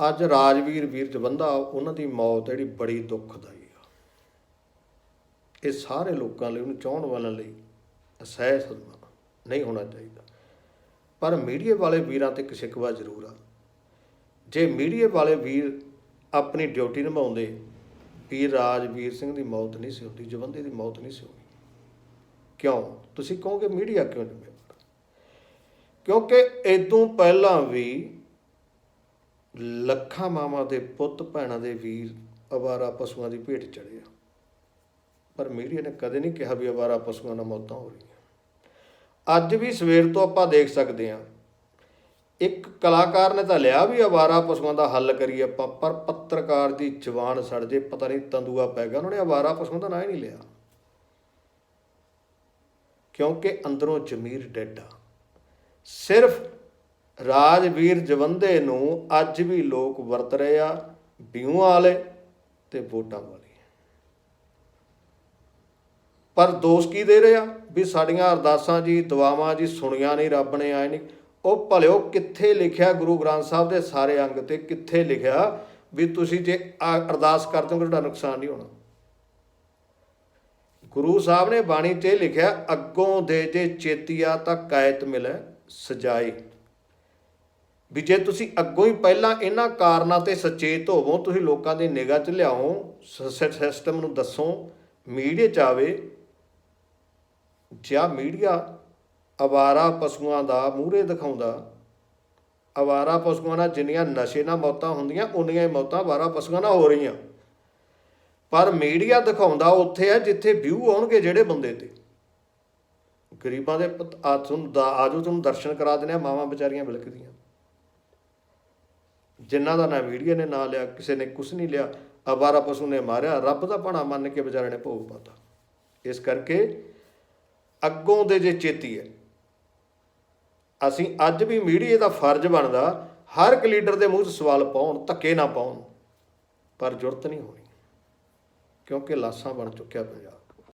ਅੱਜ ਰਾਜਵੀਰ ਵੀਰ ਜਵੰਦਾ, ਉਹਨਾਂ ਦੀ ਮੌਤ ਜਿਹੜੀ ਬੜੀ ਦੁੱਖਦਾਈ ਆ। ਇਹ ਸਾਰੇ ਲੋਕਾਂ ਲਈ, ਉਹਨੂੰ ਚਾਹਣ ਵਾਲਿਆਂ ਲਈ ਅਸਹਿ ਸਦਮਾ ਨਹੀਂ ਹੋਣਾ ਚਾਹੀਦਾ। ਪਰ ਮੀਡੀਆ ਵਾਲੇ ਵੀਰਾਂ ਤੇ ਇੱਕ ਸ਼ਿਕਵਾ ਜ਼ਰੂਰ ਆ। ਜੇ ਮੀਡੀਆ ਵਾਲੇ ਵੀਰ ਆਪਣੀ ਡਿਊਟੀ ਨਿਭਾਉਂਦੇ ਵੀਰ ਰਾਜਵੀਰ ਸਿੰਘ ਦੀ ਮੌਤ ਨਹੀਂ ਸੀ ਹੁੰਦੀ, ਜਵੰਦੇ ਦੀ ਮੌਤ ਨਹੀਂ ਸੀ ਹੋਣੀ ਕਿਉਂ? ਤੁਸੀਂ ਕਹੋਗੇ ਮੀਡੀਆ ਕਿਉਂ ਜ਼ਿੰਮੇਵਾਰ ਕਿਉਂਕਿ ਇਦੋਂ ਪਹਿਲਾਂ ਵੀ ਲੱਖਾਂ ਮਾਵਾਂ ਦੇ ਪੁੱਤ ਭੈਣਾਂ ਦੇ ਵੀਰ ਅਵਾਰਾ ਪਸ਼ੂਆਂ ਦੀ ਭੇਟ ਚੜਿਆ ਪਰ ਮੀਡੀਆ ਨੇ ਕਦੇ ਨਹੀਂ ਕਿਹਾ ਵੀ ਅਵਾਰਾ ਪਸ਼ੂਆਂ ਨਾਲ ਮੌਤਾਂ ਹੋ ਰਹੀਆਂ। ਅੱਜ ਵੀ ਸਵੇਰ ਤੋਂ ਆਪਾਂ ਦੇਖ ਸਕਦੇ ਹਾਂ। ਇੱਕ ਕਲਾਕਾਰ ਨੇ ਤਾਂ ਲਿਆ ਵੀ ਅਵਾਰਾ ਪਸ਼ੂਆਂ ਦਾ ਹੱਲ ਕਰੀਏ ਆਪਾਂ, ਪਰ ਪੱਤਰਕਾਰ ਦੀ ਜਵਾਨ ਸੜ ਜੇ, ਪਤਾ ਨਹੀਂ ਤੰਦੂਆ ਪੈ ਗਿਆ, ਉਹਨਾਂ ਨੇ ਅਵਾਰਾ ਪਸ਼ੂਆਂ ਦਾ ਨਾਂ ਹੀ ਨਹੀਂ ਲਿਆ। ਕਿਉਂਕਿ ਅੰਦਰੋਂ ਜ਼ਮੀਰ ਡੈਡ ਆ। ਸਿਰਫ ਰਾਜਵੀਰ ਜਵੰਦੇ ਨੂੰ ਅੱਜ ਵੀ ਲੋਕ ਵਰਤ ਰਹੇ ਆ। ਬਿਊਆਂ ਵਾਲੇ ਤੇ ਵੋਟਾਂ ਵਾਲੇ। ਪਰ ਦੋਸ਼ ਕੀ ਦੇ ਰਹੇ ਆ? ਵੀ ਸਾਡੀਆਂ ਅਰਦਾਸਾਂ ਜੀ, ਦੁਆਵਾਂ ਜੀ ਸੁਣੀਆਂ ਨਹੀਂ, ਰੱਬ ਨੇ ਆਏ ਨਹੀਂ। ਉਹ ਭਲਿਓ ਕਿੱਥੇ ਲਿਖਿਆ ਗੁਰੂ ਗ੍ਰੰਥ ਸਾਹਿਬ ਦੇ ਸਾਰੇ ਅੰਗ ਤੇ ਕਿੱਥੇ ਲਿਖਿਆ ਵੀ ਤੁਸੀਂ ਜੇ ਅਰਦਾਸ ਕਰਦੇ ਹੋ ਤੁਹਾਡਾ ਨੁਕਸਾਨ ਨਹੀਂ ਹੋਣਾ। ਗੁਰੂ ਸਾਹਿਬ ਨੇ ਬਾਣੀ 'ਚ ਇਹ ਲਿਖਿਆ, ਅੱਗੋਂ ਦੇ ਜੇ ਚੇਤੀਆ ਤਾਂ ਕਾਇਤ ਮਿਲੇ ਸਜਾਈ। ਵੀ ਜੇ ਤੁਸੀਂ ਅੱਗੋਂ ਹੀ ਪਹਿਲਾਂ ਇਹਨਾਂ ਕਾਰਨਾਂ ਤੇ ਸੁਚੇਤ ਹੋਵੋ, ਤੁਸੀਂ ਲੋਕਾਂ ਦੀ ਨਿਗਾਹ 'ਚ ਲਿਆਓ ਸਿਸਟਮ ਨੂੰ ਦੱਸੋ, ਮੀਡੀਆ 'ਚ ਆਵੇ, ਜਾਂ ਮੀਡੀਆ ਅਵਾਰਾ ਪਸ਼ੂਆਂ ਦਾ ਮੂਹਰੇ ਦਿਖਾਉਂਦਾ, ਅਵਾਰਾ ਪਸ਼ੂਆਂ ਨਾਲ ਜਿੰਨੀਆਂ ਨਸ਼ੇ ਨਾਲ ਮੌਤਾਂ ਹੁੰਦੀਆਂ, ਉਨੀਆਂ ਹੀ ਮੌਤਾਂ ਅਵਾਰਾ ਪਸ਼ੂਆਂ ਨਾਲ ਹੋ ਰਹੀਆਂ। ਪਰ ਮੀਡੀਆ ਦਿਖਾਉਂਦਾ ਉੱਥੇ ਹੈ ਜਿੱਥੇ ਵਿਊ ਆਉਣਗੇ ਜਿਹੜੇ ਬੰਦੇ ਤੇ। ਗਰੀਬਾਂ ਦੇ ਪੁੱਤ- ਆ ਤੁਹਾਨੂੰ ਦਾ, ਆਜੋ ਤੁਹਾਨੂੰ ਦਰਸ਼ਨ ਕਰਾ ਦਿੰਦੇ ਆ ਮਾਵਾਂ ਵਿਚਾਰੀਆਂ ਬਿਲਕਦੀਆਂ ਜਿਨ੍ਹਾਂ ਦਾ ਨਾ ਮੀਡੀਆ ਨੇ ਨਾ ਲਿਆ, ਕਿਸੇ ਨੇ ਕੁਝ ਨਹੀਂ ਲਿਆ, ਅਵਾਰਾ ਪਸ਼ੂ ਨੇ ਮਾਰਿਆ, ਰੱਬ ਦਾ ਭਾਣਾ ਮੰਨ ਕੇ ਵਿਚਾਰੇ ਨੇ ਭੋਗ ਪਾਤਾ। ਇਸ ਕਰਕੇ ਅੱਗੋਂ ਦੇ ਜੇ ਚੇਤੀ ਹੈ, ਅਸੀਂ ਅੱਜ ਵੀ ਮੀਡੀਆ ਦਾ ਫਰਜ਼ ਬਣਦਾ, ਹਰ ਇੱਕ ਲੀਡਰ ਦੇ ਮੂੰਹ 'ਚ ਸਵਾਲ ਪਾਉਣ, ਧੱਕੇ ਨਾ ਪਾਉਣ, ਪਰ ਜ਼ਰੂਰਤ ਨਹੀਂ ਹੋਣੀ, ਕਿਉਂਕਿ ਲਾਸਾਂ ਬਣ ਚੁੱਕਿਆ ਪੰਜਾਬ।